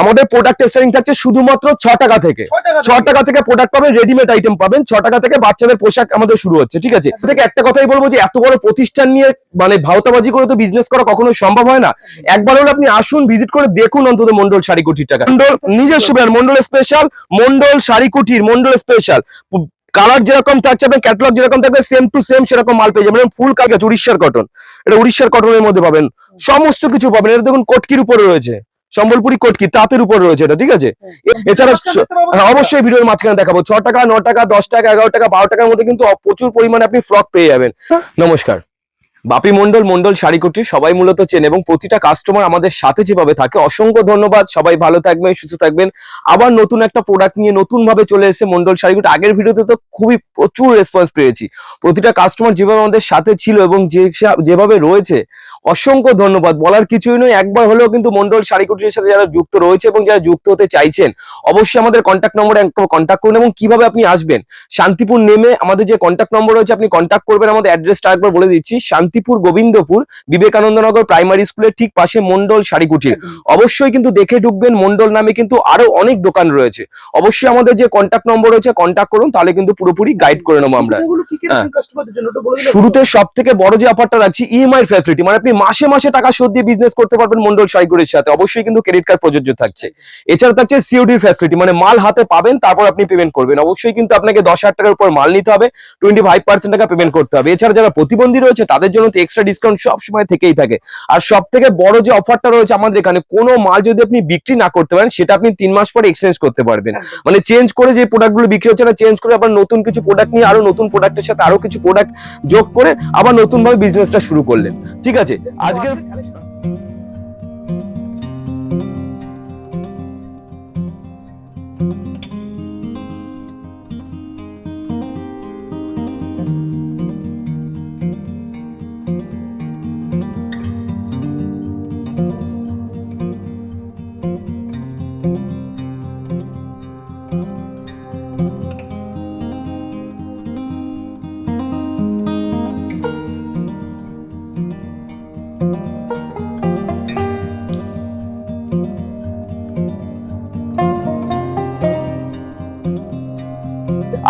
আমাদের product starting থাকছে শুধুমাত্র ছ টাকা থেকে। ছ টাকা থেকে। প্রোডাক্ট পাবেন রেডিমেড আইটেম পাবেন ছ টাকা থেকে বাচ্চাদের পোশাক আমাদের শুরু হচ্ছে ঠিক আছে? থেকে একটা কথাই বলব যে এত বড় প্রতিষ্ঠান নিয়ে মানে ভাওতাবাজি করে তো বিজনেস করা কখনো সম্ভব হয় না। একবার হলে আপনি আসুন ভিজিট করে দেখুন অন্তত মন্ডল শাড়ি কুটির টাকা। মন্ডল নিজস্ব brand Mondal special Mondal sari Kutir Mondal special colour যেরকম থাকছে আপনার ক্যাটালগ যেরকম থাকবে সেম টু সেম সেরকম মাল পেয়ে যাবেন। ফুল কাজ উড়িষ্যার কটন এটা উড়িষ্যার কটনের মধ্যে পাবেন। সমস্ত কিছু পাবেন। এটা দেখুন কটকির উপরে রয়েছে। সম্বলপুরি কটকি তাঁতের উপর রয়েছে এটা ঠিক আছে? এছাড়া হ্যাঁ, অবশ্যই ভিডিওর মাঝখানে দেখাবো। ছ টাকা ন টাকা দশ টাকা এগারো টাকা বারো টাকার মধ্যে কিন্তু প্রচুর পরিমাণে আপনি ফ্রক পেয়ে যাবেন। নমস্কার। বাপি মন্ডল মন্ডল শাড়ি কুটি সবাই মূলত চেন এবং প্রতিটা কাস্টমার আমাদের সাথে যেভাবে থাকে অসংখ্য ধন্যবাদ। সবাই ভালো থাকবেন সুস্থ থাকবেন। আবার নতুন একটা প্রোডাক্ট নিয়ে নতুন ভাবে চলে এসেছে মন্ডল শাড়ি কুটি আগের ভিডিওতে তো খুবই প্রচুর রেসপন্স পেয়েছি। প্রতিটা কাস্টমার যেভাবে আমাদের সাথে ছিল এবং যে যেভাবে রয়েছে অসংখ্য ধন্যবাদ। বলার কিছুই নয় একবার হলেও কিন্তু মন্ডল শাড়ি কুটির সাথে যারা যুক্ত রয়েছে এবং যারা যুক্ত হতে চাইছেন অবশ্যই আমাদের কন্ট্যাক্ট নম্বরে কন্ট্যাক্ট করুন এবং কীভাবে আপনি আসবেন। শান্তিপুর নেমে আমাদের যে কন্ট্যাক্ট নম্বর রয়েছে আপনি কন্ট্যাক্ট করবেন আমাদের অ্যাড্রেসটা একবার বলে দিচ্ছি। শান্তিপুর গোবিন্দপুর বিবেকানন্দনগর প্রাইমারি স্কুলের ঠিক পাশে মন্ডল শাড়ি কুটির। অবশ্যই কিন্তু দেখে ঢুকবেন মন্ডল নামে কিন্তু আরও অনেক দোকান রয়েছে। অবশ্যই আমাদের যে কন্ট্যাক্ট নম্বর রয়েছে কন্ট্যাক্ট করুন তাহলে কিন্তু পুরোপুরি গাইড করে নেব আমরা। হ্যাঁ। শুরুতে সব থেকে বড় যে অফারটা রাখছি ইএমআই ফ্যাসিলিটি মানে আপনি মাসে মাসে টাকা শোধ দিয়ে বিজনেস করতে পারবেন মন্ডল সাইগুলির সাথে। অবশ্যই কিন্তু ক্রেডিট কার্ড প্রযোজ্য থাকছে। এছাড়া থাকছে সিওডি ফ্যাসিলিটি মানে মাল হাতে পাবেন তারপর আপনি পেমেন্ট করবেন। অবশ্যই কিন্তু আপনাকে দশ হাজার টাকার উপর মাল নিতে হবে টোয়েন্টি ফাইভ পার্সেন্ট টাকা পেমেন্ট করতে হবে। এছাড়া যারা প্রতিবন্ধী রয়েছে তাদের জন্য তো এক্সট্রা ডিসকাউন্ট সব সময় থেকেই থাকে। আর সব থেকে বড় যে অফারটা রয়েছে আমাদের এখানে কোনো মাল যদি আপনি বিক্রি না করতে পারেন সেটা আপনি তিন মাস পরে এক্সচেঞ্জ করতে পারবেন। মানে চেঞ্জ করে যে প্রোডাক্টগুলো বিক্রি হচ্ছে না চেঞ্জ করে আবার নতুন কিছু প্রোডাক্ট নিয়ে আরও নতুন প্রোডাক্টের সাথে আরও কিছু প্রোডাক্ট যোগ করে আবার নতুন ভাবে বিজনেসটা শুরু করলেন। ঠিক আছে? আজকে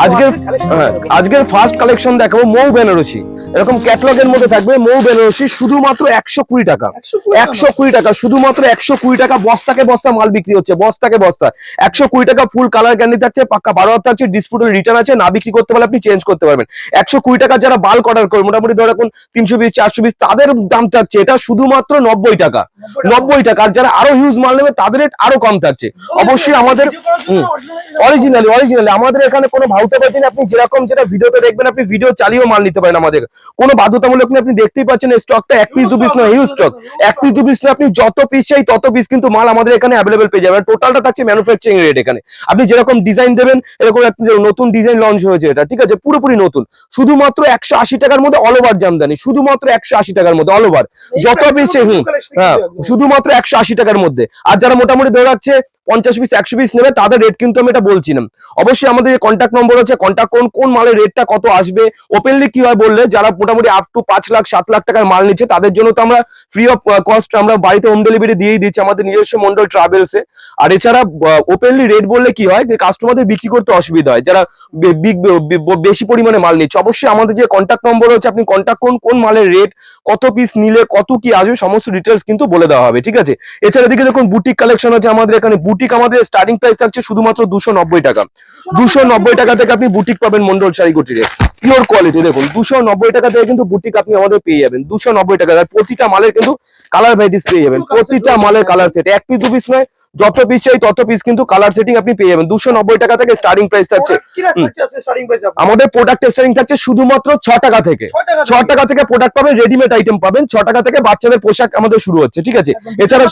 আজকের হ্যাঁ, আজকের ফার্স্ট কালেকশন দেখাবো মৌ বেনারসি। এরকম ক্যাটলগের মধ্যে থাকবে মৌ বেনারসি শুধুমাত্র একশো কুড়ি টাকা। একশো কুড়ি টাকা। শুধুমাত্র একশো কুড়ি টাকা বস্তাকে বস্তা মাল বিক্রি হচ্ছে বস্তাকে বস্তা। একশো কুড়ি টাকা ফুল কালার ক্যান্ডি থাকছে পাক্কা বারো হাত থাকছে ডিসপুটের রিটার্ন আছে না বিক্রি করতে পারলে আপনি চেঞ্জ করতে পারবেন। একশো কুড়ি টাকা যারা বাল্ক অর্ডার করে মোটামুটি ধর এখন তিনশো বিশ চারশো বিশ তাদের দাম থাকছে এটা শুধুমাত্র নব্বই টাকা। নব্বই টাকা। আর যারা আরও হিউজ মাল নেবে তাদের রেট আরও কম থাকছে। অবশ্যই আমাদের অরিজিনালি অরিজিনালি আমাদের এখানে কোনো ভাউতে পাচ্ছেন আপনি যেরকম যেটা ভিডিওতে দেখবেন আপনি ভিডিও চালিয়েও মাল নিতে পারেন আমাদের। কোনো বাধ্যতামূলক নেই, আপনি দেখতেই পাচ্ছেন স্টকটা এক পিস দু পিস নয় হিউজ স্টক এক পিস দু পিস নয় আপনি যত পিস চাই তত পিস কিন্তু মাল আমাদের এখানে অ্যাভেলেবেল পেয়ে যাবেন। টোটালটা থাকছে ম্যানুফ্যাকচারিং রেট এখানে। আপনি যেরকম ডিজাইন দেবেন এরকম নতুন ডিজাইন লঞ্চ হয়েছে এটা ঠিক আছে? পুরোপুরি নতুন। শুধুমাত্র একশো আশি টাকার মধ্যে অল ওভার জামদানি শুধুমাত্র একশো আশি টাকার মধ্যে অল ওভার যত পিস হ্যাঁ শুধুমাত্র একশো আশি টাকার মধ্যে। আর যারা মোটামুটি ধরে রাখছে পঞ্চাশ পিস একশো পিস নেবে, তাদের রেট কিন্তু আমি এটা বলছি না। অবশ্যই আমাদের যে কন্ট্যাক্ট নম্বর আছে কন্ট্যাক্ট করুন, কোন মালের রেটটা কত আসবে ওপেনলি কি হয় বললে, যারা মোটামুটি আপ টু পাঁচ লাখ, সাত লাখ টাকার মাল নিচ্ছে, তাদের জন্য তো আমরা ফ্রি অফ কস্ট আমরা বাড়িতে হোম ডেলিভারি দিয়েই দিচ্ছি, আমাদের নিজস্ব মন্ডল ট্রাভেলসে আর এছাড়া ওপেনলি রেট বললে কি হয়, যে কাস্টমারদের বিক্রি করতে অসুবিধা হয়, যারা বেশি পরিমাণে মাল নিচ্ছে। অবশ্যই আমাদের যে কন্ট্যাক্ট নম্বর হচ্ছে আপনি কন্ট্যাক্ট করুন, কোন মালের রেট কত পিস নিলে, কত কি আসবে, সমস্ত ডিটেলস কিন্তু বলে দেওয়া হবে, ঠিক আছে? এছাড়া দিকে দেখুন বুটিক কালেকশন আছে আমাদের এখানে বুটিক আমাদের স্টার্টিং প্রাইস থাকছে শুধুমাত্র দুশো নব্বই টাকা। দুশো নব্বই টাকা থেকে আপনি বুটিক পাবেন মন্ডল শাড়ি কুটিরে পিওর কোয়ালিটি দেখুন, দুশো নব্বই টাকা থেকে কিন্তু বুটিক আপনি আমাদের পেয়ে যাবেন। দুশো নব্বই টাকা প্রতিটা মালের কিন্তু কালার ভ্যারাইটিস পেয়ে যাবেন। প্রতিটা মালের কালার সেট এক পিস দু পিস নয় যত পিস চাই তত পিস কিন্তু কালার সেটিং আপনি পেয়ে যাবেন। দুশো নব্বই টাকা থেকে স্টার্টিং প্রাইস থাকছে। আমাদের প্রোডাক্ট স্টার্টিং থাকছে শুধুমাত্র ছ টাকা থেকে। ছ টাকা থেকে। প্রোডাক্ট পাবেন রেডিমেড আইটেম পাবেন। ছ টাকা থেকে বাচ্চাদের পোশাক আমাদের শুরু হচ্ছে ঠিক আছে? এছাড়া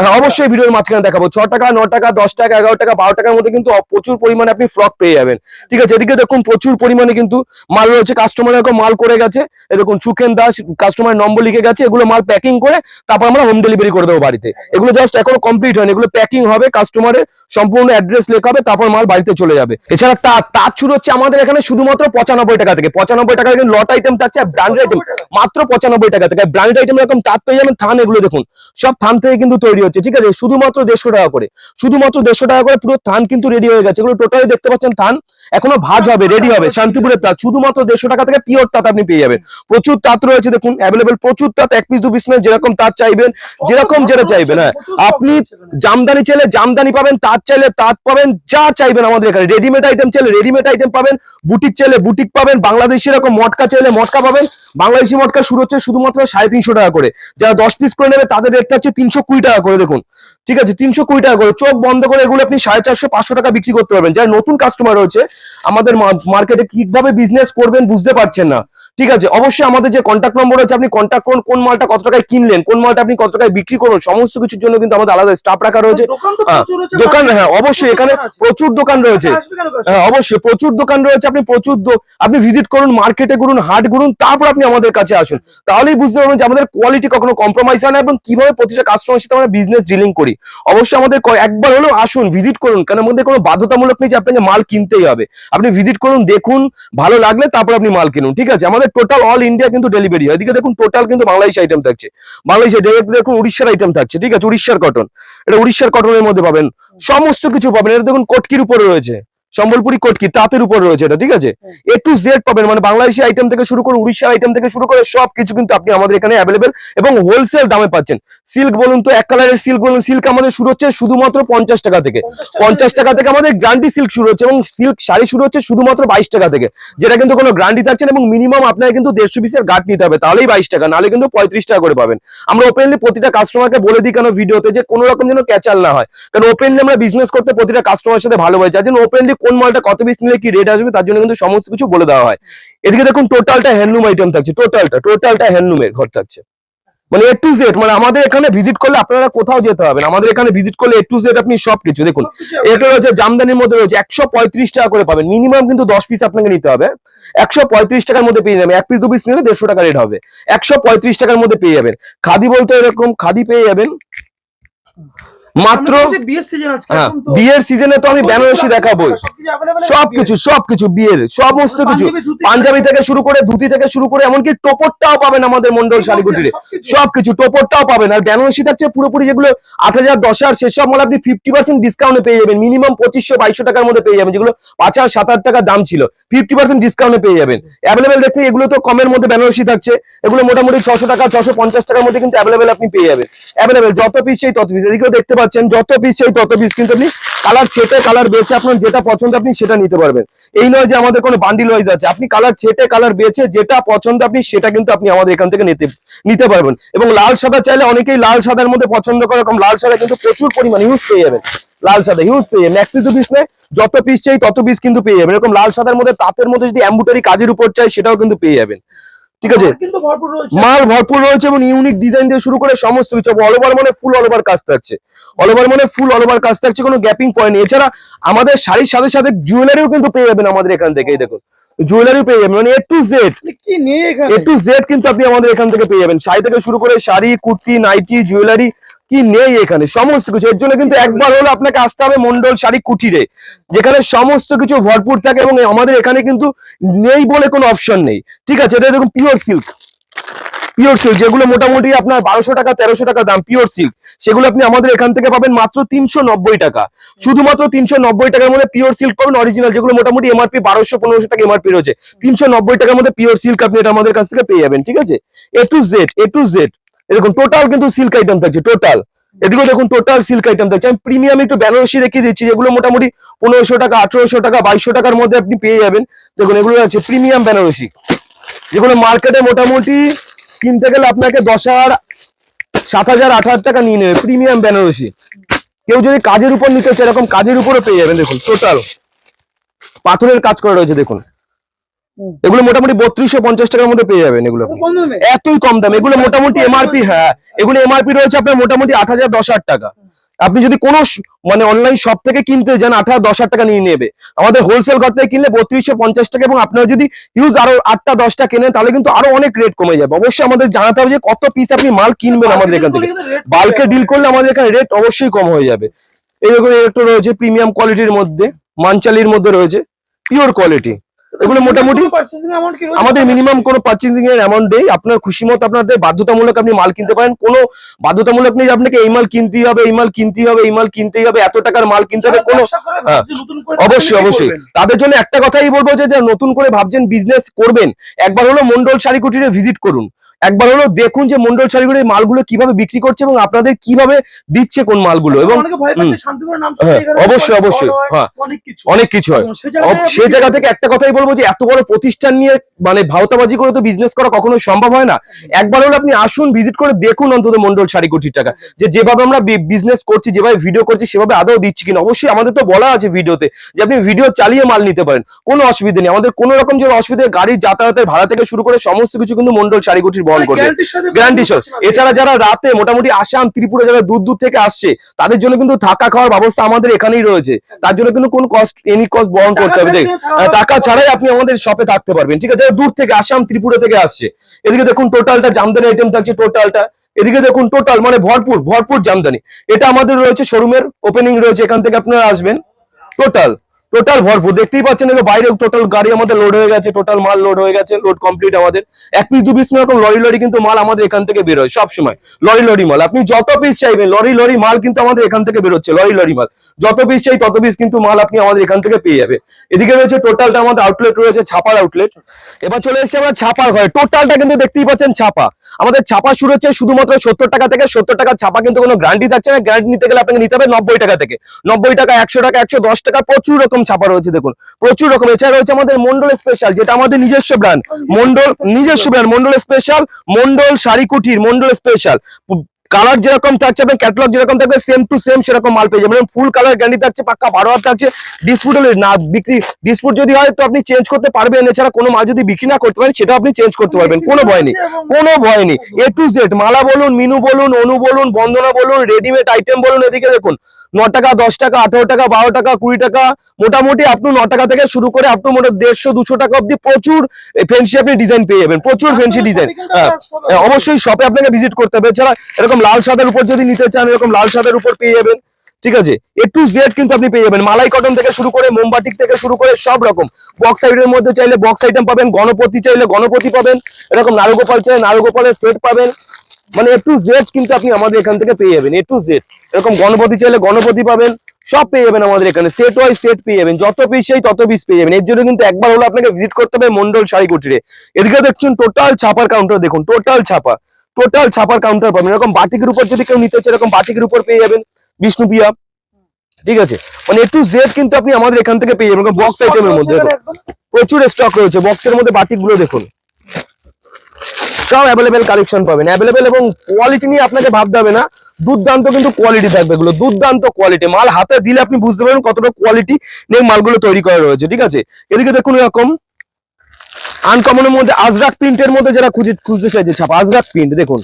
হ্যাঁ, অবশ্যই ভিডিওর মাঝখানে দেখাবো। ছ টাকা ন টাকা দশ টাকা এগারো টাকা বারো টাকার মধ্যে কিন্তু প্রচুর পরিমাণে আপনি ফ্রক পেয়ে যাবেন। ঠিক আছে? এদিকে দেখুন প্রচুর পরিমাণে কিন্তু মাল রয়েছে। কাস্টমার এরকম মাল করে গেছে। এ দেখুন সুখেন দাস কাস্টমার নম্বর লিখে গেছে। এগুলো মাল প্যাকিং করে তারপর আমরা হোম ডেলিভারি করে দেবো বাড়িতে। এগুলো জাস্ট এখনও কমপ্লিট হয়নি। এগুলো প্যাকিং হবে কাস্টমারের সম্পূর্ণ অ্যাড্রেস লেখা হবে তারপর মাল বাড়িতে চলে যাবে। এছাড়া তার তার শুরু হচ্ছে আমাদের এখানে শুধুমাত্র পঁচানব্বই টাকা থেকে। পঁচানব্বই টাকা থেকে লট আইটেম থাকছে ব্র্যান্ড আইটেম মাত্র পঁচানব্বই টাকা থেকে। ব্র্যান্ড আইটেম এরকম তার পেয়ে যাবেন থান এগুলো দেখুন। সব থান থেকে কিন্তু তৈরি হচ্ছে ঠিক আছে? শুধুমাত্র দেড়শো টাকা করে। শুধুমাত্র দেড়শো টাকা করে পুরো থান কিন্তু রেডি হয়ে গেছে। এগুলো টোটালি দেখতে পাচ্ছেন থান। এখনও ভাজ হবে রেডি হবে। শান্তিপুরের তাঁত শুধুমাত্র দেড়শো টাকা থেকে পিওর তাঁত আপনি পেয়ে যাবেন। প্রচুর তাঁত রয়েছে দেখুন অ্যাভেলেবেল প্রচুর তাঁত এক পিস দু পিস নয় যেরকম তাঁত চাইবেন যেরকম যেটা চাইবেন হ্যাঁ। আপনি জামদানি চাইলে জামদানি পাবেন তাঁত চাইলে তাঁত পাবেন যা চাইবেন আমাদের এখানে। রেডিমেড আইটেম চাইলে রেডিমেড আইটেম পাবেন বুটিক চাইলে বুটিক পাবেন বাংলাদেশি এরকম মটকা চাইলে মটকা পাবেন বাংলাদেশি মটকা শুরু হচ্ছে শুধুমাত্র সাড়ে তিনশো টাকা করে। যারা দশ পিস করে নেবে তাদের রেটটা হচ্ছে তিনশো কুড়ি টাকা করে দেখুন। ঠিক আছে, তিনশো কুড়ি টাকা করে। চোখ বন্ধ করে এগুলো আপনি সাড়ে চারশো, পাঁচশো টাকা বিক্রি করতে পারবেন। যারা নতুন কাস্টমার রয়েছে, আমাদের মার্কেটে কীভাবে বিজনেস করবেন বুঝতে পারছেন না। ঠিক আছে অবশ্যই আমাদের যে কন্ট্যাক্ট নম্বর আছে আপনি কন্ট্যাক্ট করুন কোন মালটা কত টাকায় কিনলেন কোন মালটা আপনি কত টাকায় বিক্রি করুন সমস্ত কিছুর জন্য কিন্তু আমাদের আলাদা স্টাফ রাখা রয়েছে। দোকান হ্যাঁ, হ্যাঁ অবশ্যই এখানে প্রচুর দোকান রয়েছে। কেন কাছে? হ্যাঁ অবশ্যই প্রচুর দোকান রয়েছে আপনি প্রচুর আপনি ভিজিট করুন মার্কেটে করুন হাট করুন তারপর আপনি আমাদের কাছে আসুন। তাহলেই বুঝতে পারবেন যে আমাদের কোয়ালিটি কখনো কম্প্রোমাইজ হয় না এবং কীভাবে প্রতিটা কাস্টমার সাথে আমরা বিজনেস ডিলিং করি। অবশ্যই আমাদের একবার হলেও আসুন ভিজিট করুন কারণ আমাদের কোনো বাধ্যতামূলক নেই যে আপনাকে মাল কিনতেই হবে। আপনি ভিজিট করুন দেখুন ভালো লাগলে তারপর আপনি মাল কিনুন ঠিক আছে? আমাদের টোটাল অল ইন্ডিয়া কিন্তু ডেলিভারি হয়। এদিকে দেখুন টোটাল কিন্তু বাংলাদেশ আইটেম থাকছে। বাংলাদেশ দেখুন উড়িষ্যার আইটেম থাকছে ঠিক আছে? উড়িষ্যার কটন এটা উড়িষ্যার কটনের মধ্যে পাবেন। সমস্ত কিছু পাবেন। এটা দেখুন কটকির উপরে রয়েছে। সম্বলপুরি কটকি তাঁতের উপর রয়েছে এটা ঠিক আছে? এ টু জেড পাবেন মানে বাংলাদেশি আইটেম থেকে শুরু করে উড়িষ্যার আইটেম থেকে শুরু করে সব কিছু কিন্তু আপনি আমাদের এখানে অ্যাভেলেবেল এবং হোলসেল দামে পাচ্ছেন। সিল্ক বলুন তো এক কালারের সিল্ক বলুন সিল্ক আমাদের শুরু হচ্ছে শুধুমাত্র পঞ্চাশ টাকা থেকে। পঞ্চাশ টাকা থেকে আমাদের গ্রান্টি সিল্ক শুরু হচ্ছে এবং সিল্ক শাড়ি শুরু হচ্ছে শুধুমাত্র বাইশ টাকা থেকে। যেটা কিন্তু কোনো গ্রান্টি থাকছে এবং মিনিমাম আপনাকে কিন্তু দেড়শো পিসের গার্ড নিতে হবে তাহলেই বাইশ টাকা নাহলে কিন্তু পঁয়ত্রিশ টাকা করে পাবেন। আমরা ওপেনলি প্রতিটা কাস্টমারকে বলে দিই কেন ভিডিওতে যে কোনো রকম যেন ক্যাচাল না হয়। কারণ ওপেনলি আমরা বিজনেস করতে প্রতিটা কাস্টমারের সাথে ভালো হয় জন্য ওপেনলি কোন মালটা কত পিস নিলে কি রেট আসবে তার জন্য কিন্তু সমস্ত কিছু বলে দেওয়া হয়। এদিকে দেখুন টোটালটা হ্যান্ডলুম আইটেম থাকছে টোটালটা টোটালটা হ্যান্ডলুমের ঘর থাকছে। মানে এ টু জেড মানে আমাদের এখানে ভিজিট করলে আপনারা কোথাও যেতে হবে আমাদের এখানে ভিজিট করলে এ টু জেড আপনি সবকিছু দেখুন। এটা রয়েছে জামদানির মধ্যে রয়েছে একশো পঁয়ত্রিশ টাকা করে পাবেন। মিনিমাম কিন্তু দশ পিস আপনাকে নিতে হবে। একশো পঁয়ত্রিশ টাকার মধ্যে পেয়ে যাবেন। এক পিস দু পিস নিলে দেড়শো টাকা রেট হবে। একশো পঁয়ত্রিশ টাকার মধ্যে পেয়ে যাবেন। খাদি বলতে এরকম খাদি পেয়ে যাবেন। মাত্র বিয়ের আজকে, হ্যাঁ তো সিজনে আমি বেনারসি দেখাবোই সবকিছু সবকিছু বিয়ের সমস্ত কিছু। পাঞ্জাবি, থেকে শুরু করে ধুতি থেকে শুরু করে এমনকি টোপরটাও পাবেন আমাদের মন্ডল শাড়ি সবকিছু। সবকিছু টোপরটাও পাবেন। আর বেনারসি থাকছে পুরোপুরি যেগুলো আট হাজার দশ হাজার সেসব মাল আপনি ফিফটি পার্সেন্ট ডিসকাউন্টে পেয়ে যাবেন। মিনিমাম পঁচিশশো বাইশশো টাকার মধ্যে পেয়ে যাবেন যেগুলো পাঁচ হাজার সাত হাজার টাকা দাম ছিল। ফিফটি পার্সেন্ট ডিসকাউন্টে পেয়ে যাবেন। অ্যাভেলেবেল দেখতে এগুলো তো কমের মধ্যে বেনারসি থাকছে। এগুলো মোটামুটি ছশো টাকা ছশো পঞ্চাশ টাকার মধ্যে কিন্তু অ্যাভেলেবেল আপনি পেয়ে যাবেন। অ্যাভেলেবেল যত পিস সেই তত পিস এদিকেও দেখতে পাচ্ছেন, যত পিস সেই তত পিস কিন্তু আপনি কালার ছেটে কালার বেছে আপনার যেটা পছন্দ আপনি সেটা নিতে পারবেন। এই নয় যে আমাদের কোনো বান্ডিল ওয়াইজ আছে, আপনি কালার ছেটে কালার বেছে যেটা পছন্দ আপনি সেটা কিন্তু আপনি আমাদের এখান থেকে নিতে নিতে পারবেন। এবং লাল সাদা চাইলে অনেকেই লাল সাদার মধ্যে পছন্দ করে এরকম লাল সাদা কিন্তু প্রচুর পরিমাণে ইউজ পেয়ে যাবেন। লাল সাদা হিউজ পেয়ে যাবেন। এক পিস দু পিস নেই যত পিস চাই তত পিস কিন্তু পেয়ে যাবেন। এরকম লাল সাদার মধ্যে তাঁতের মধ্যে যদি এম্বুটারি কাজের উপর চাই সেটাও কিন্তু পেয়ে যাবেন। ঠিক আছে? মাল কিন্তু ভরপুর রয়েছে। মাল ভরপুর রয়েছে এবং ইউনিক ডিজাইন দিয়ে শুরু করে সমস্ত কিছু অল ওভার মানে ফুল অল ওভার কাজ থাকছে। অল ওভার মানে ফুল অল ওভার কাজ থাকছে কোনো গ্যাপিং পয়েন্ট নেই। এছাড়া আমাদের শাড়ির সাথে সাথে জুয়েলারিও কিন্তু পেয়ে যাবেন আমাদের এখান থেকে এই দেখুন। জুয়েলারিও পেয়ে যাবেন। মানে এ টু জেড কি নিয়ে এখানে? এ টু জেড কিন্তু আপনি আমাদের এখান থেকে পেয়ে যাবেন। শাড়ি থেকে শুরু করে শাড়ি কুর্তি নাইটি জুয়েলারি কি নেই এখানে? সমস্ত কিছু। এর জন্য কিন্তু একবার হলো আপনাকে আসতে হবে মন্ডল শাড়ি কুটিরে যেখানে সমস্ত কিছু ভরপুর থাকে এবং আমাদের এখানে কিন্তু নেই বলে কোনো অপশন নেই। ঠিক আছে? এটা দেখুন পিওর সিল্ক পিওর সিল্ক যেগুলো মোটামুটি আপনার বারোশো টাকা, তেরোশো টাকা দাম পিওর সিল্ক সেগুলো আপনি আমাদের এখান থেকে পাবেন মাত্র তিনশো নব্বই টাকা। শুধুমাত্র তিনশো নব্বই টাকার মধ্যে পিওর সিল্ক পাবেন অরিজিনাল যেগুলো মোটামুটি এমআরপি বারোশো, পনেরোশো টাকা এমআরপি রয়েছে। তিনশো নব্বই টাকার মধ্যে পিওর সিল্ক আপনি এটা আমাদের কাছ থেকে পেয়ে যাবেন, ঠিক আছে? A to Z A to Z এরকম টোটাল কিন্তু সিল্ক আইটেম থাকছে টোটাল এদিকেও দেখুন টোটাল সিল্ক আইটেম থাকছে। আমি প্রিমিয়াম একটু বেনারসি দেখিয়ে দিচ্ছি, যেগুলো মোটামুটি পনেরোশো টাকা, আঠারোশো টাকা, বাইশশো টাকার মধ্যে আপনি পেয়ে যাবেন। দেখুন, এগুলো আছে প্রিমিয়াম বেনারসি। যেগুলো মার্কেটে মোটামুটি কিনতে গেলে আপনাকে দশ হাজার সাত হাজার আট হাজার টাকা নিয়ে নেবে প্রিমিয়াম বেনারসি। কেউ যদি কাজের উপর নিতে চায় এরকম কাজের উপরও পেয়ে যাবেন দেখুন টোটাল পাথরের কাজ করা রয়েছে দেখুন। এগুলো মোটামুটি বত্রিশশো পঞ্চাশ টাকার মধ্যে পেয়ে যাবেন এগুলো। এতই কম দাম। এগুলো মোটামুটি এমআরপি হ্যাঁ। এগুলো এমআরপি রয়েছে আপনার মোটামুটি আট হাজার দশ হাজার টাকা। আপনি যদি কোনো মানে অনলাইন শপ থেকে কিনতে যান আঠারো দশ হাজার টাকা নিয়ে নেবে। আমাদের হোলসেল ঘর থেকে কিনলে বত্রিশশো পঞ্চাশ টাকা এবং আপনারা যদি ইউজ আরও আটটা দশটা কেনেন তাহলে কিন্তু আরও অনেক রেট কমে যাবে। অবশ্যই আমাদের জানাতে হবে যে কত পিস আপনি মাল কিনবেন আমাদের এখান থেকে। বাল্কে ডিল করলে আমাদের এখানে রেট অবশ্যই কম হয়ে যাবে। এইরকম একটু রয়েছে প্রিমিয়াম কোয়ালিটির মধ্যে মানচালির মধ্যে রয়েছে পিওর কোয়ালিটি এগুলো মোটামুটি? আমাদের মিনিমাম কোনো পার্চেসিং এর অ্যামাউন্ট নেই। আপনার খুশি মতো আপনাদের বাধ্যতামূলক আপনি মাল কিনতে পারেন। কোনো বাধ্যতামূলক নেই আপনাকে এই মাল কিনতেই হবে এই মাল কিনতেই হবে এই মাল কিনতেই হবে এত টাকার মাল কিনতে হবে কোন হ্যাঁ। অবশ্যই অবশ্যই। তাদের জন্য একটা কথাই বলব যে যে নতুন করে ভাবছেন বিজনেস করবেন একবার হলো মন্ডল শাড়ি কুটিরে ভিজিট করুন। একবার হলো দেখুন যে মন্ডল শাড়ি কুটির মালগুলো কীভাবে বিক্রি করছে এবং আপনাদের কীভাবে দিচ্ছে কোন মালগুলো এবং হ্যাঁ, অবশ্যই, অবশ্যই, হ্যাঁ। অনেক কিছু। হয়। সে জায়গা থেকে একটা কথাই বলব যে এত বড় প্রতিষ্ঠান নিয়ে মানে ভাওতাবাজি করে তো বিজনেস করা কখনো সম্ভব হয় না। একবার হলো আপনি আসুন ভিজিট করে দেখুন অন্তত মন্ডল শাড়ি কোটির টাকা। যে যেভাবে আমরা বিজনেস করছি যেভাবে ভিডিও করছি সেভাবে আদৌ দিচ্ছি কিনা। অবশ্যই আমাদের তো বলা আছে ভিডিওতে যে আপনি ভিডিও চালিয়ে মাল নিতে পারেন। কোনো অসুবিধা নেই। আমাদের কোনো রকম যে অসুবিধা গাড়ির যাতায়াতের ভাড়া থেকে শুরু করে সমস্ত কিছু কিন্তু মন্ডল শাড়ি কোটির বহন করবে। গ্যারান্টি সহ এছাড়া যারা রাতে মোটামুটি আসাম ত্রিপুরা যারা দূর দূর থেকে আসছে তাদের জন্য কিন্তু থাকা খাওয়ার ব্যবস্থা আমাদের এখানেই রয়েছে। তার জন্য কিন্তু কোনো কস্ট এনি কস্ট বহন করতে হবে। টাকা ছাড়াই আপনি আমাদের শপে থাকতে পারবেন। ঠিক আছে? দূর থেকে আসাম ত্রিপুরা থেকে আসছে। এদিকে দেখুন টোটালটা জামদানি আইটেম থাকছে টোটালটা এদিকে দেখুন টোটাল মানে ভরপুর ভরপুর জামদানি। এটা আমাদের রয়েছে শোরুমের ওপেনিং রয়েছে এখান থেকে আপনারা আসবেন। টোটাল টোটাল ভরপুর। দেখতেই পাচ্ছেন বাইরে টোটাল গাড়ি আমাদের লোড হয়ে গেছে টোটাল মাল লোড হয়ে গেছে লোড কমপ্লিট আমাদের। এক পিস দু পিস এরকম লরি লরি কিন্তু মাল আমাদের এখান থেকে বেরোয় সব সময় লরি লরি মাল। আপনি যত পিস চাইবেন, লরি লরি মাল কিন্তু আমাদের এখান থেকে বেরোচ্ছে, লরি লরি মাল। যত পিস চাই তত পিস কিন্তু মাল আপনি আমাদের এখান থেকে পেয়ে যাবে এদিকে রয়েছে টোটালটা আমাদের আউটলেট রয়েছে ছাপার আউটলেট এবার চলে এসেছে আমরা ছাপার ঘরে। টোটালটা কিন্তু দেখতেই পাচ্ছেন ছাপা। আমাদের ছাপা শুরু হচ্ছে শুধুমাত্র সত্তর টাকা থেকে, সত্তর টাকার ছাপা কিন্তু কোনো গ্যারান্টি থাকছে না। গ্যারান্টি নিতে গেলে আপনাকে নিতে হবে নব্বই টাকা থেকে। নব্বই টাকা, একশো টাকা, একশো দশ টাকা প্রচুর রকম ছাপা রয়েছে দেখুন। প্রচুর রকম। এছাড়া রয়েছে আমাদের মন্ডল স্পেশাল যেটা আমাদের নিজস্ব ব্র্যান্ড মন্ডল, নিজস্ব brand Mondal special Mondal sari Kutir, Mondal special colour যেরকম থাকছে আপনার ক্যাটালগ যেরকম থাকবে সেম টু সেম সেরকম মাল পেয়ে যাবেন। ফুল কালার গ্যারান্টি থাকছে পাক্কা বারো হাত থাকছে। ডিসপুট হলে না বিক্রি ডিসপুট যদি হয় তো আপনি চেঞ্জ করতে পারবেন। এছাড়া কোনো মাল যদি বিক্রি না করতে পারেন সেটা আপনি চেঞ্জ করতে পারবেন। কোনো ভয় নেই। কোনো ভয় নেই। এ টু জেড মালা বলুন মিনু বলুন অনু বলুন বন্দনা বলুন রেডিমেড আইটেম বলুন এদিকে দেখুন। ন টাকা দশ টাকা আঠারো টাকা বারো টাকা কুড়ি টাকা। মোটামুটি আপনি ন টাকা থেকে শুরু করে আপনি মোটামুটি দেড়শো দুশো টাকা অব্দি প্রচুর ফেন্সি আপনি ডিজাইন পেয়ে যাবেন প্রচুর ফেন্সি ডিজাইন হ্যাঁ হ্যাঁ, অবশ্যই শপে আপনাকে ভিজিট করতে হবে। এছাড়া এরকম লাল সাদার উপর যদি নিতে চান এরকম লাল সাদার উপর পেয়ে যাবেন। ঠিক আছে? এ টু জেড কিন্তু আপনি পেয়ে যাবেন। মালাই কটন থেকে শুরু করে মোমবাটিক থেকে শুরু করে সব রকম। বক্স আইটের মধ্যে চাইলে বক্স আইটেম পাবেন গণপতি চাইলে গণপতি পাবেন। এরকম নারুগোপাল চাইলে নারুগোপালের সেট পাবেন। মানে এ টু জেড কিন্তু আপনি আমাদের এখান থেকে পেয়ে যাবেন এ টু জেড এরকম গণপতি চাইলে গণপতি পাবেন, সব পেয়ে যাবেন আমাদের এখানে সেট ওয়াইজ সেট পেয়ে যাবেন, যত পিস সেই তত পিস পেয়ে যাবেন। এর জন্য কিন্তু একবার হলো আপনাকে ভিজিট করতে হবে মন্ডল শাড়ি কুটিরে। এদিকে দেখছেন টোটাল ছাপার কাউন্টার দেখুন টোটাল ছাপা টোটাল ছাপার কাউন্টার পাবেন। এরকম বাটিকের উপর যদি কেউ নিতে চায়, এরকম বাটিকের উপর পেয়ে যাবেন বিষ্ণুপ্রিয়া ঠিক আছে? মানে এ টু জেড কিন্তু আপনি আমাদের এখান থেকে পেয়ে যাবেন বক্স আইটেমের মধ্যে প্রচুর স্টক রয়েছে বক্সের মধ্যে বাটিকগুলো দেখুন। সব অ্যাভেলেবেল কালেকশন পাবেন। অ্যাভেলেবেল এবং কোয়ালিটি নিয়ে আপনাকে ভাবতে হবে না। দুর্দান্ত কিন্তু কোয়ালিটি থাকবে এগুলো। দুর্দান্ত কোয়ালিটি মাল হাতে দিলে আপনি বুঝতে পারবেন কতটা কোয়ালিটি নিয়ে মালগুলো তৈরি করা রয়েছে, ঠিক আছে? এদিকে দেখুন এরকম আনকমনের মধ্যে আজরাক প্রিন্টের মধ্যে যারা খুঁজে খুঁজতে চাইছে, ছাপা আজরাক প্রিন্ট দেখুন।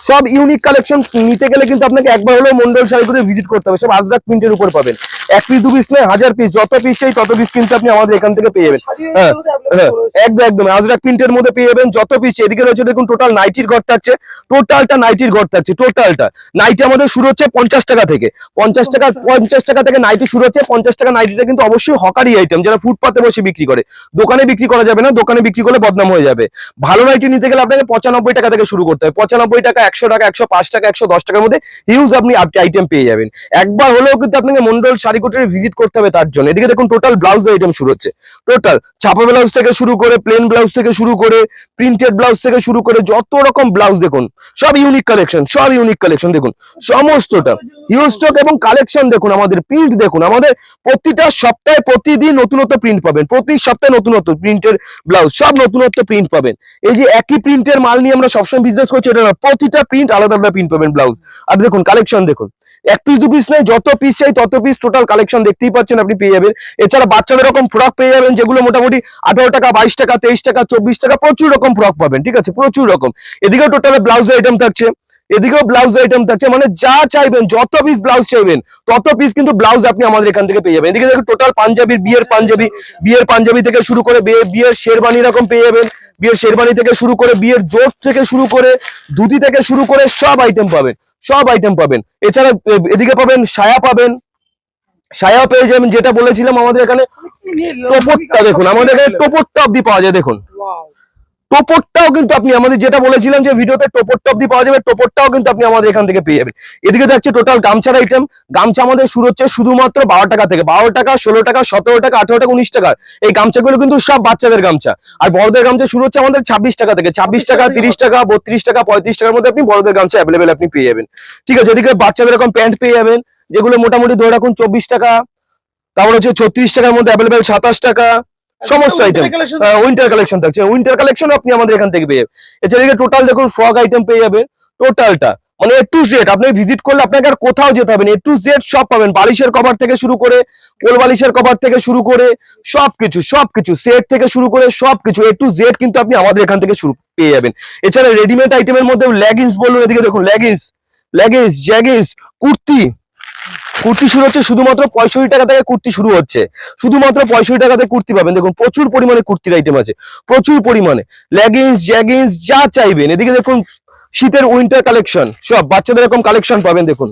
সব ইউনিক কালেকশন নিতে গেলে কিন্তু আপনাকে একবার হলেও মন্ডল শাড়ি করে ভিজিট করতে হবে। সব আজরাক প্রিন্টের উপর পাবেন। এক পিস দু পিস নয় হাজার পিস যত পিস সেই তত পিস কিন্তু আপনি আমাদের এখান থেকে পেয়ে যাবেন। হ্যাঁ, হ্যাঁ, একদম একদম। আজরাক প্রিন্টের মধ্যে পেয়ে যাবেন যত পিস এদিকে রয়েছে দেখুন টোটাল নাইটির ঘর থাকছে। টোটালটা নাইটির ঘর থাকছে টোটালটা নাইটি আমাদের শুরু হচ্ছে পঞ্চাশ টাকা থেকে। পঞ্চাশ টাকা পঞ্চাশ টাকা। থেকে নাইটি শুরু হচ্ছে। পঞ্চাশ টাকা নাইটিটা কিন্তু অবশ্যই হকারি আইটেম যারা ফুটপাতে বসে বিক্রি করে। দোকানে বিক্রি করা যাবে না। দোকানে বিক্রি করলে বদনাম হয়ে যাবে। ভালো নাইটি নিতে গেলে আপনাকে পঁচানব্বই টাকা থেকে শুরু করতে হবে। পঁচানব্বই টাকা একশো টাকা, একশো পাঁচ টাকা, একশো দশ টাকার মধ্যে হিউজ আপনি আইটেম পেয়ে যাবেন। একবার হলেও কিন্তু আপনাকে মন্ডল শাড়িকোটরে ভিজিট করতে হবে তার জন্য। এদিকে দেখুন টোটাল ব্লাউজ আইটেম শুরু হচ্ছে। টোটাল ছাপা ব্লাউজ থেকে শুরু করে প্লেন ব্লাউজ থেকে শুরু করে প্রিন্টেড ব্লাউজ থেকে শুরু করে, যত রকম ব্লাউজ দেখুন, সব ইউনিক কালেকশন সব ইউনিক কালেকশন দেখুন। সমস্তটা হিউজ স্টক এবং কালেকশন দেখুন আমাদের প্রিন্ট দেখুন। আমাদের প্রতিটা সপ্তাহে প্রতিদিন নতুনত্ব প্রিন্ট পাবেন। প্রতি সপ্তাহে নতুনত্ব প্রিন্টের ব্লাউজ সব নতুনত্ব প্রিন্ট পাবেন। এই যে একই প্রিন্টের মাল নিয়ে আমরা সবসময় বিজনেস করছি, এটা না প্রতিটা প্রিন্ট আলাদা আলাদা প্রিন্ট পাবেন ব্লাউজ আর দেখুন কালেকশন দেখুন। এক পিস দু পিস নয়, যত পিস চাই তত পিস টোটাল কালেকশন দেখতেই পাচ্ছেন আপনি পেয়ে যাবেন। এছাড়া বাচ্চাদের রকম ফ্রক পেয়ে যাবেন, যেগুলো মোটামুটি আঠারো টাকা, বাইশ টাকা, তেইশ টাকা, চব্বিশ টাকা, প্রচুর রকম ফ্রক পাবেন, ঠিক আছে? প্রচুর রকম। এদিকে টোটাল ব্লাউজের আইটেম থাকছে। এদিকেও ব্লাউজ আইটেম থাকছে মানে যা চাইবেন যত পিস ব্লাউজ চাইবেন তত পিস কিন্তু ব্লাউজ আপনি আমাদের এখান থেকে পেয়ে যাবেন। এদিকে দেখুন টোটাল পাঞ্জাবির বিয়ের পাঞ্জাবি বিয়ের পাঞ্জাবি থেকে শুরু করে বিয়ে- বিয়ের শেরবানি এরকম পেয়ে যাবেন। বিয়ের শেরবানি থেকে শুরু করে বিয়ের জোট থেকে শুরু করে ধুতি থেকে শুরু করে সব আইটেম পাবেন সব আইটেম পাবেন। এছাড়া এদিকে পাবেন সায়া পাবেন। সায়া পেয়ে যাবেন যেটা বলেছিলাম আমাদের এখানে টোপরটা দেখুন আমাদের এখানে টোপরটা অব্দি পাওয়া যায় দেখুন। টোপরটাও কিন্তু আপনি আমাদের যেটা বলেছিলাম যে ভিডিওতে টোপরটা অব্দি পাওয়া যাবে, টোপরটাও কিন্তু আপনি আমাদের এখান থেকে পেয়ে যাবেন। এদিকে দেখছে টোটাল গামছার আইটেম গামছা আমাদের শুরু হচ্ছে শুধুমাত্র বারো টাকা থেকে। বারো টাকা, ষোলো টাকা, সতেরো টাকা, আঠেরো টাকা, উনিশ টাকা। এই গামছাগুলো কিন্তু সব বাচ্চাদের গামছা। আর বড়দের গামছা শুরু হচ্ছে আমাদের ছাব্বিশ টাকা থেকে। ছাব্বিশ টাকা, তিরিশ টাকা, বত্রিশ টাকা, পঁয়ত্রিশ টাকার মধ্যে আপনি বড়দের গামছা অ্যাভেলেবেল আপনি পেয়ে যাবেন। ঠিক আছে, এদিকে বাচ্চাদের এরকম প্যান্ট পেয়ে যাবেন, যেগুলো মোটামুটি ধরে রাখুন চব্বিশ টাকা। তারপর হচ্ছে ছত্রিশ টাকার মধ্যে অ্যাভেলেবেল সাতাশ টাকা। সমস্ত আইটেম উইন্টার কালেকশন থাকছে। উইন্টার কালেকশন আপনি আমাদের এখান থেকে পেয়ে যাবেন। এছাড়া টোটাল দেখুন ফ্রক আইটেম পেয়ে যাবেন। টোটালটা মানে এ টু জেড আপনি ভিজিট করলে আপনাকে আর কোথাও যেতে হবে না। এ টু জেড সব পাবেন। বালিশের কভার থেকে শুরু করে কোল বালিশের কভার থেকে শুরু করে সবকিছু সবকিছু। সেট থেকে শুরু করে সবকিছু। এ টু জেড কিন্তু আপনি আমাদের এখান থেকে শুরু পেয়ে যাবেন। এছাড়া রেডিমেড আইটেমের মধ্যে লেগিংস বলুন এদিকে দেখুন leggings leggings jeggings kurti. Kurti শুরু হচ্ছে শুধুমাত্র পঁয়ষট্টি টাকা থেকে কুর্তি শুরু হচ্ছে। শুধুমাত্র পঁয়ষট্টি টাকা থেকে কুর্তি পাবেন। দেখুন, প্রচুর পরিমাণে কুর্তির আইটেম আছে। প্রচুর পরিমাণে। লেগিংস জ্যাগিংস যা চাইবেন। এদিকে দেখুন, শীতের উইন্টার কালেকশন সব বাচ্চাদের এরকম কালেকশন পাবেন, দেখুন।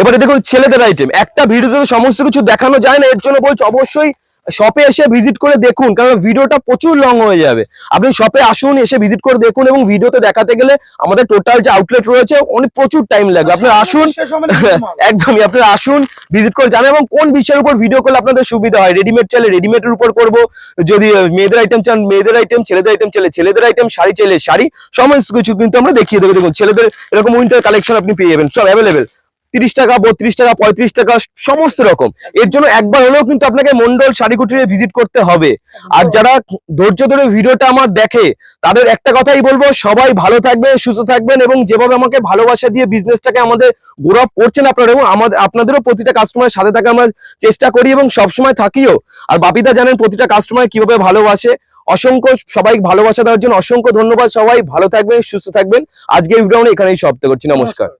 এবারে দেখুন, ছেলেদের আইটেম একটা ভিডিওতে সমস্ত কিছু দেখানো যায় না, এর জন্য বলছি অবশ্যই শপে এসে ভিজিট করে দেখুন কারণ ভিডিওটা প্রচুর লং হয়ে যাবে। আপনি শপে আসুন এসে ভিজিট করে দেখুন এবং ভিডিওতে দেখাতে গেলে আমাদের টোটাল যে আউটলেট রয়েছে অনেক প্রচুর টাইম লাগবে। আপনি আসুন একদমই আপনারা আসুন ভিজিট করে জানেন এবং কোন বিষয়ের উপর ভিডিও করলে আপনাদের সুবিধা হয়। রেডিমেড চাইলে রেডিমেডের উপর করব যদি মেয়েদের আইটেম চান মেয়েদের আইটেম ছেলেদের আইটেম চাইলে ছেলেদের আইটেম শাড়ি চাইলে শাড়ি সমস্ত কিছু কিন্তু আমরা দেখিয়ে দেবো। দেখুন ছেলেদের এরকম উইন্টার কালেকশন আপনি পেয়ে যাবেন সব অ্যাভেলেবেল তিরিশ টাকা, বত্রিশ টাকা, পঁয়ত্রিশ টাকা, সমস্ত রকম। এর জন্য একবার হলেও কিন্তু আপনাকে মন্ডল শাড়ি কুটিরে ভিজিট করতে হবে। আর যারা ধৈর্য ধরে ভিডিওটা আমার দেখে, তাদের একটা কথাই বলব, সবাই ভালো থাকবে, সুস্থ থাকবেন এবং যেভাবে আমাকে ভালোবাসা দিয়ে বিজনেসটাকে আমাদের গ্রো আপ করছেন আপনারা এবং আমাদের আপনাদেরও প্রতিটা কাস্টমারের সাথে থাকা আমরা চেষ্টা করি এবং সবসময় থাকিও। আর বাপিদা জানেন প্রতিটা কাস্টমার কীভাবে ভালোবাসে। অসংখ্য সবাই ভালোবাসা দেওয়ার জন্য অসংখ্য ধন্যবাদ সবাই। ভালো থাকবেন, সুস্থ থাকবেন। আজকে এই ভিডিও এখানেই সমাপ্ত করছি। নমস্কার।